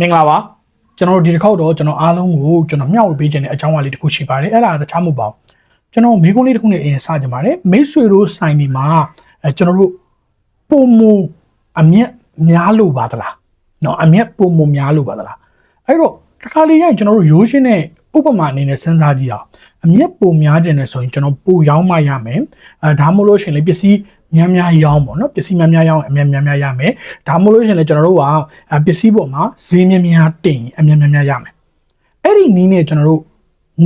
မင်္ဂလာပါကျွန်တော်တို့ဒီတစ်ခေါက်တော့ကျွန်တော်အားလုံးကိုကျွန်တော်မျှဝေပေးခြင်းတဲ့အကြောင်းအရာလေးတစ်ခုရှိပါတယ်အဲ့ဒါတခြားမဟုတ်ပါဘူးကျွန်တော်မိကုန်းလေးတစ်ခုနဲ့အရင်စကြပါတယ်မိတ်ဆွေတို့ဆိုင်ဒီမှာအဲကျွန်တော်တို့ပုံမူအမြတ်များလို့ပါသလားနော်အမြတ်ပုံမူများလို့ပါသလားအဲ့တော့တစ်ခါလေရကျွန်တော်တို့ရိုးရှင်းတဲ့ဥပမာအနေနဲ့စဉ်းစားကြည့်အောင်အမြတ်ပုံများခြင်းနဲ့ဆိုရင်ကျွန်တော်ပူရောင်းမှရမယ်အဲဒါမှမဟုတ်လို့ရှင်လေပစ္စည်း များများရောင်းပေါ့နော်ပစ္စည်းများများရောင်းအများများများရမယ်ဒါမှမဟုတ်လို့ရှရင်လေကျွန်တော်တို့ကအဲပစ္စည်းပေါ်မှာဈေးများများတင်အများများများရမယ်အဲ့ဒီနည်းနဲ့ကျွန်တော်တို့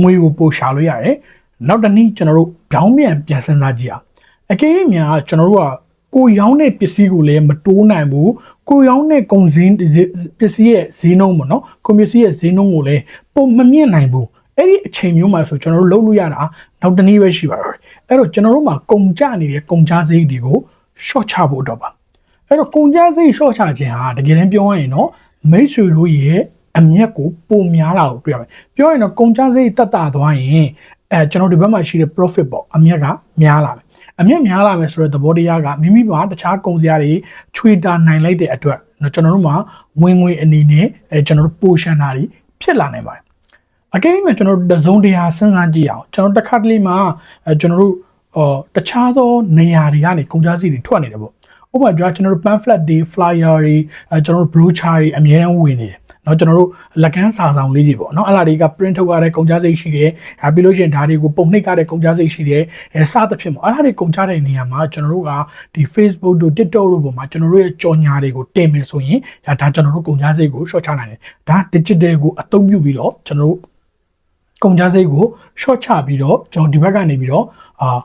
ငွေကိုပို့ရှာလို့ရတယ်နောက်တစ်နည်းကျွန်တော်တို့ပြောင်းပြန်ပြန်စဉ်းစားကြည့်အောင်အကယ်၍များကျွန်တော်တို့ကကိုရောင်းတဲ့ပစ္စည်းကိုလည်းမတိုးနိုင်ဘူးကိုရောင်းတဲ့ကုန်စည်ပစ္စည်းရဲ့ဈေးနှုန်းပေါ့နော်ကွန်ပစ္စည်းရဲ့ဈေးနှုန်းကိုလည်းပုံမမြင့်နိုင်ဘူးအဲ့ဒီအချိန်မျိုးမှာဆိုကျွန်တော်တို့လုပ်လို့ရတာနောက်တစ်နည်းပဲရှိပါတော့တယ် အဲ့တော့ကျွန်တော်တို့မှာကုန်ကြနေတဲ့ကုန်ကြစရိတ်တွေကို short ချဖို့အတွက်ပါအဲ့တော့ကုန်ကြစရိတ် short ချခြင်းဟာတကယ်တမ်းပြောရရင်တော့မိတ်ဆွေတို့ရဲ့အမျက်ကိုပုံများလာကိုတွေ့ရမယ်ပြောရင်တော့ကုန်ကြစရိတ်တက်တာသွားရင်အဲကျွန်တော်ဒီဘက်မှာရှိတဲ့ profit ပေါ့အမျက်ကများလာမယ်အမျက်များလာမယ်ဆိုတဲ့သဘောတရားကမိမိမှာတခြားကုန်စရာတွေချွေတာနိုင်လိုက်တဲ့အတွက်နော်ကျွန်တော်တို့မှာဝင်ငွေအနေနဲ့အဲကျွန်တော်တို့ portion တာတွေဖြစ်လာနိုင်ပါတယ် အကယ်၍ကျွန်တော်တို့တစုံတရာစဉ်းစားကြည့်အောင်ကျွန်တော်တစ်ခါတလေမှာအဲကျွန်တော်တို့အော်တခြားသောနေရာတွေကနေကုန်ကြစည်တွေထွက်နေတယ်ပေါ့ဥပမာပြောကျွန်တော်တို့ pamphlet တွေ flyer တွေအဲကျွန်တော်တို့ brochure တွေအများအားဝင်နေတယ်เนาะကျွန်တော်တို့လက်ကမ်းစာဆောင်လေးတွေပေါ့เนาะအဲ့လာတွေက print ထုတ်ရတဲ့ကုန်ကြစိတ်ရှိတယ်အဲပြီးလို့ရှိရင်ဒါတွေကိုပုံနှိပ်ရတဲ့ကုန်ကြစိတ်ရှိတယ်အဲစသဖြင့်ပေါ့အဲ့ဒါတွေကုန်ကြတဲ့နေရာမှာကျွန်တော်တို့ကဒီ Facebook တို့ TikTok တို့ပေါ်မှာကျွန်တော်တို့ရဲ့ကြော်ညာတွေကိုတင်မယ်ဆိုရင်ဒါကျွန်တော်တို့ကုန်ကြစိတ်ကို short ချနိုင်တယ်ဒါ digital ကိုအသုံးပြုပြီးတော့ကျွန်တော်တို့ ကုန်ကြစိတ်ကို short ချပြီးတော့ကျွန်တော်ဒီဘက်ကနေပြီးတော့အာ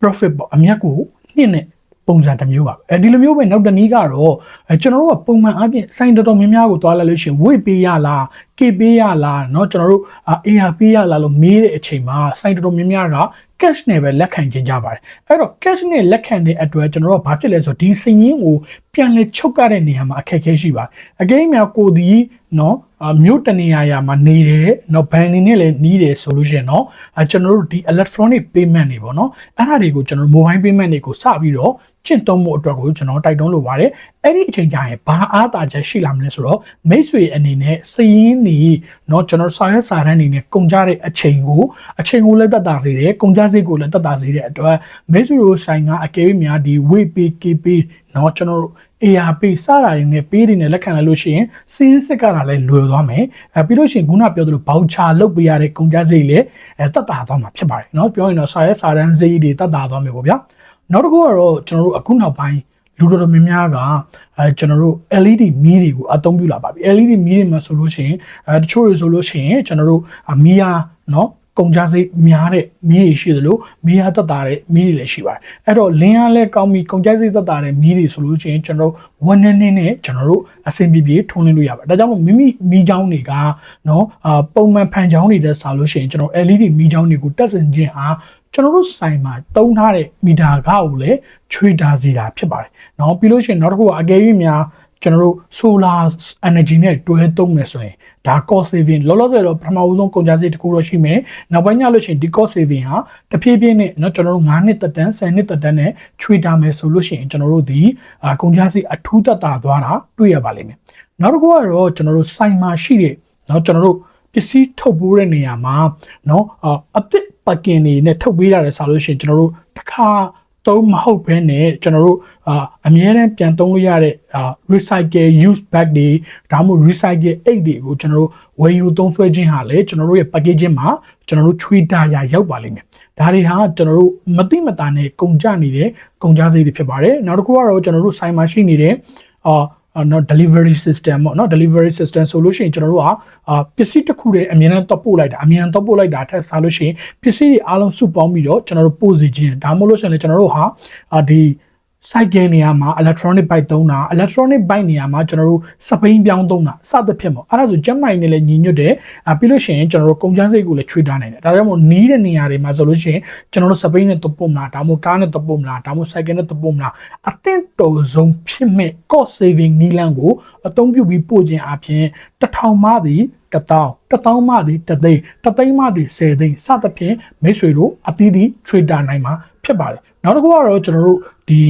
profit ပေါ့အမြတ်ကိုနှင့်နဲ့ပုံစံတစ်မျိုးပါအဲဒီလိုမျိုးပဲနောက်တစ်နည်းကတော့အဲကျွန်တော်တို့ကပုံမှန်အပြင်စိုင်းတော်တော်များများကိုတွားလိုက်လို့ရှိရင်ဝိတ်ပေးရလားကေပေးရလားเนาะကျွန်တော်တို့ AR ပေးရလားလို့မေးတဲ့အချိန်မှာစိုင်းတော်တော်များများက cash နဲ့ပဲလက်ခံခြင်းကြပါတယ်အဲ့တော့ cash နဲ့လက်ခံတဲ့အတွက်ကျွန်တော်တို့ကဘာဖြစ်လဲဆိုတော့ဒီစည်ရင်းကိုပြန်လဲချုပ်ရတဲ့နေရာမှာအခက်အခဲရှိပါတယ်အကယ်၍များကိုဒီเนาะ မြို့တနေရာရာမှာနေတယ်နော်ဘန်နေနဲ့လည်းနှီးတယ်ဆိုလို့ရှင်နော်ကျွန်တော်တို့ဒီ electronic payment တွေပေါ့နော်အဲ့ဒါတွေကိုကျွန်တော် mobile payment တွေကိုစပြီးတော့ ကျင့်သုံးမှုအတွက်ကိုကျွန်တော်တိုက်တွန်းလိုပါတယ်အဲ့ဒီအချိန်ကျရင်ဘာအားသာချက်ရှိလာမလဲဆိုတော့မိတ်ဆွေအနေနဲ့စည်ရင်းနေเนาะကျွန်တော်စာရွက်စာတမ်းအနေနဲ့ကုန်ကြတဲ့အချိန်ကိုအချိန်ကိုလည်းတက်တာစေတယ်ကုန်ကြစိတ်ကိုလည်းတက်တာစေတဲ့အတွက်မိတ်ဆွေတို့ဆိုင်ကအကယ်၍များဒီ weight pay KP เนาะကျွန်တော်တို့ ARP စတာတွေနဲ့ပေးတွေနဲ့လက်ခံလိုက်လို့ရှိရင်စီးစစ်ကတာလည်းလွယ်သွားမယ်အဲပြီးလို့ရှိရင်ခုနပြောသလိုဘောက်ချာလုတ်ပေးရတဲ့ကုန်ကြစိတ်လည်းအဲတက်တာသွားမှာဖြစ်ပါတယ်เนาะပြောရင်တော့စာရဲစာတန်းစိတ်တွေတက်တာသွားမယ်ပေါ့ဗျာ နောက်တစ်ခုကတော့ကျွန်တော်တို့အခုနောက်ပိုင်းလူတော်တော်များများကအဲကျွန်တော်တို့ LED မီးတွေကိုအသုံးပြုလာပါပြီ LED မီးတွေမှာဆိုလို့ရှိရင်အဲတချို့တွေဆိုလို့ရှိရင်ကျွန်တော်တို့မီးယားနော် ကုန်ကြစိတ်များတဲ့မီးတွေရှိသလိုမီးရသက်သာတဲ့မီးတွေလည်းရှိပါတယ်အဲ့တော့လင်းအားလည်းကောင်းပြီးကုန်ကြစိတ်သက်သာတဲ့မီးတွေဆိုလို့ရှိရင်ကျွန်တော်တို့ဝန်နေနေနဲ့ကျွန်တော်တို့အဆင်ပြေပြေထုံးလင်းလို့ရပါတယ်ဒါကြောင့်မို့မိမိမီးချောင်းတွေကနော်အာပုံမှန်ဖန်ချောင်းတွေတက်စားလို့ရှိရင်ကျွန်တော် LED မီးချောင်းတွေကိုတက်ဆင်ခြင်းဟာကျွန်တော်တို့ဆိုင်မှာတုံးထားတဲ့မီတာကကိုလည်းချွေတာစီတာဖြစ်ပါတယ်နော်ပြီးလို့ရှိရင်နောက်တစ်ခုကအကယ်၍များကျွန်တော်တို့ solar energy နဲ့တွဲသုံးမယ်ဆိုရင် ဒါ cost saving လောလောဆယ်တော့ပထမဦးဆုံးကုန်ကျစရိတ်တစ်ခုတော့ရှိမယ်နောက်ပိုင်းညလို့ရှိရင်ဒီ cost saving ဟာတဖြည်းဖြည်းနဲ့เนาะကျွန်တော်တို့9နှစ်သက်တမ်း10နှစ်သက်တမ်းနဲ့ချွေတာမယ်ဆိုလို့ရှိရင်ကျွန်တော်တို့ဒီကုန်ကျစရိတ်အထူးသက်သာသွားတာတွေ့ရပါလိမ့်မယ်နောက်တစ်ခုကတော့ကျွန်တော်တို့ဆိုင်မှာရှိတဲ့เนาะကျွန်တော်တို့ပစ္စည်းထုတ်ပိုးတဲ့နေရာမှာเนาะအသစ်ပကင်တွေနဲ့ထုတ်ပေးရတယ်ဆိုလို့ရှိရင်ကျွန်တော်တို့တစ်ခါ သုံးမဟုတ်ဘဲနဲ့ကျွန်တော်တို့အာအများအားပြန်သုံးလို့ရတဲ့အာ recycle use bag တွေဒါမှမဟုတ် recycle အိတ်တွေကိုကျွန်တော်တို့ဝယ်ယူသုံးဆွဲခြင်းဟာလည်းကျွန်တော်တို့ရဲ့ packaging မှာကျွန်တော်တို့ Twitter ရရောက်ပါလိမ့်မယ်ဒါတွေဟာကျွန်တော်တို့မတိမတာနဲ့ကုန်ကြနေတဲ့ကုန်ကြစည်တွေဖြစ်ပါတယ်နောက်တစ်ခုကတော့ကျွန်တော်တို့ဆိုင်မှာရှိနေတဲ့အာ နော် delivery system ပေါ့နော် delivery system ဆိုလို့ရှိရင်ကျွန်တော်တို့ကအာပစ္စည်းတစ်ခုတည်းအမြဲတမ်းတော့ပို့လိုက်တာအမြဲတမ်းတော့ပို့လိုက်တာထက်စားလို့ရှိရင်ပစ္စည်းတွေအားလုံးစုပေါင်းပြီးတော့ကျွန်တော်တို့ပို့စီခြင်းဒါမှမဟုတ်လို့ရှိရင်လည်းကျွန်တော်တို့ဟာအာဒီ site ကနေရာမှာ electronic byte သုံးတာ electronic byte နေရာမှာကျွန်တော်တို့စပိန်ပြောင်းသုံးတာစသဖြင့်ပေါ့အဲ့ဒါဆိုကျမ်းမိုင်နဲ့လည်းညီညွတ်တယ်အပြီးလို့ရှိရင်ကျွန်တော်တို့ကုန်ကျန်းစိတ်ကိုလည်းချွေထားနိုင်တယ်ဒါကြောင့်မို့နီးတဲ့နေရာတွေမှာဆိုလို့ရှိရင်ကျွန်တော်တို့စပိန်နဲ့တပုတ်မလားဒါမှမဟုတ်ကားနဲ့တပုတ်မလားဒါမှမဟုတ် cycle နဲ့တပုတ်မလားအသင့်တော်ဆုံးဖြစ်မဲ့ cost saving နီလန်ကိုအသုံးပြုပြီးပို့ခြင်းအပြင်တစ်ထောင်မှသည်တတောင်းတတောင်းမှသည်တသိန်းတသိန်းမှသည်ဆယ်သိန်းစသဖြင့်မိတ်ဆွေတို့အသီးသီး trader နိုင်မှာဖြစ်ပါတယ်နောက်တစ်ခုကတော့ကျွန်တော်တို့ဒီ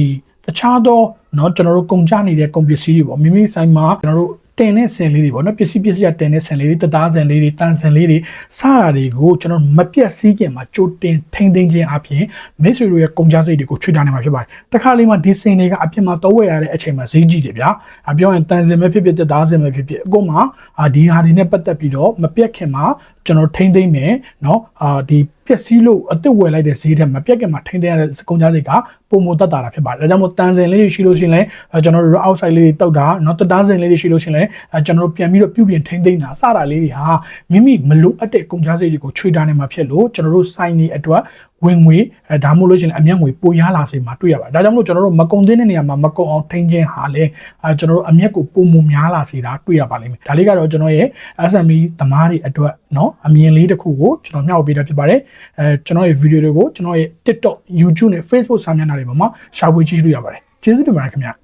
တခြားသောเนาะကျွန်တော်တို့ကုန်ကြနေတဲ့ကုန်ပစ္စည်းတွေပေါ့မိမိဆိုင်မှာကျွန်တော်တို့ တင်တဲ့ဆင်လေးတွေပေါ့နော်ပစ္စည်းပစ္စည်းကတင်တဲ့ဆင်လေးတွေတသားဆင်လေးတွေတန်ဆင်လေးတွေစတာတွေကိုကျွန်တော်မပြတ်စည်းခင်မှာကြိုတင်ထိမ့်သိမ်းခြင်းအပြင်မိတ်ဆွေတို့ရဲ့ကုန်ကြစိတ်တွေကိုချွေတာနေမှာဖြစ်ပါတယ်တခါလေးမှာဒီဆင်တွေကအပြင်မှာတော့ဝယ်ရတဲ့အချိန်မှာဈေးကြီးတယ်ဗျာအပြောရင်တန်ဆင်ပဲဖြစ်ဖြစ်တသားဆင်ပဲဖြစ်ဖြစ်အကုန်မှာအာဒီဟာတွေနဲ့ပတ်သက်ပြီးတော့မပြတ်ခင်မှာကျွန်တော်ထိမ့်သိမ်းမယ်เนาะအာဒီ ပျက်စီးလို့အစ်စ်ဝယ်လိုက်တဲ့ဈေးထက်မပြတ်ခင်မှာထိမ့်သိမ်းရတဲ့ကုန်ကြစိတ်ကပုံမတက်တာတာဖြစ်ပါတယ်ဒါကြောင့်မို့တန်ဆင်လေးတွေရှိလို့ရှိရင်လည်းအဲကျွန်တော်တို့ outside လေးတွေတောက်တာเนาะတသားဆင်လေးတွေရှိလို့ရှိရင်လည်းအဲကျွန်တော်တို့ပြန်ပြီးတော့ပြုပြင်ထိမ့်သိမ်းတာစတာလေးတွေဟာမိမိမလိုအပ်တဲ့ကုန်ကြစိတ်တွေကိုချွေတာနေမှာဖြစ်လို့ကျွန်တော်တို့စိုင်းနေအတွက် ဝင်ငွေအဲဒါမှမဟုတ်လို့ရှိရင်အမျက်ငွေပိုရလာစေမှာတွေ့ရပါတယ်ဒါကြောင့်မို့ကျွန်တော်တို့မကုံသိတဲ့နေရာမှာမကုံအောင်ထိန်းခြင်းဟာလေအဲကျွန်တော်တို့အမျက်ကိုပုံမများလာစေတာတွေ့ရပါလိမ့်မယ်ဒါလေးကတော့ကျွန်တော်ရဲ့ SME သမားတွေအတွက်เนาะအမြင်လေးတစ်ခုကိုကျွန်တော်မျှဝေပေးတာဖြစ်ပါတယ်အဲကျွန်တော်ရဲ့ဗီဒီယိုတွေကိုကျွန်တော်ရဲ့ TikTok YouTube နဲ့ Facebook စာမျက်နှာတွေပေါ်မှာရှာဖွေကြည့်လို့ရပါတယ်ကျေးဇူးတင်ပါတယ်ခင်ဗျာ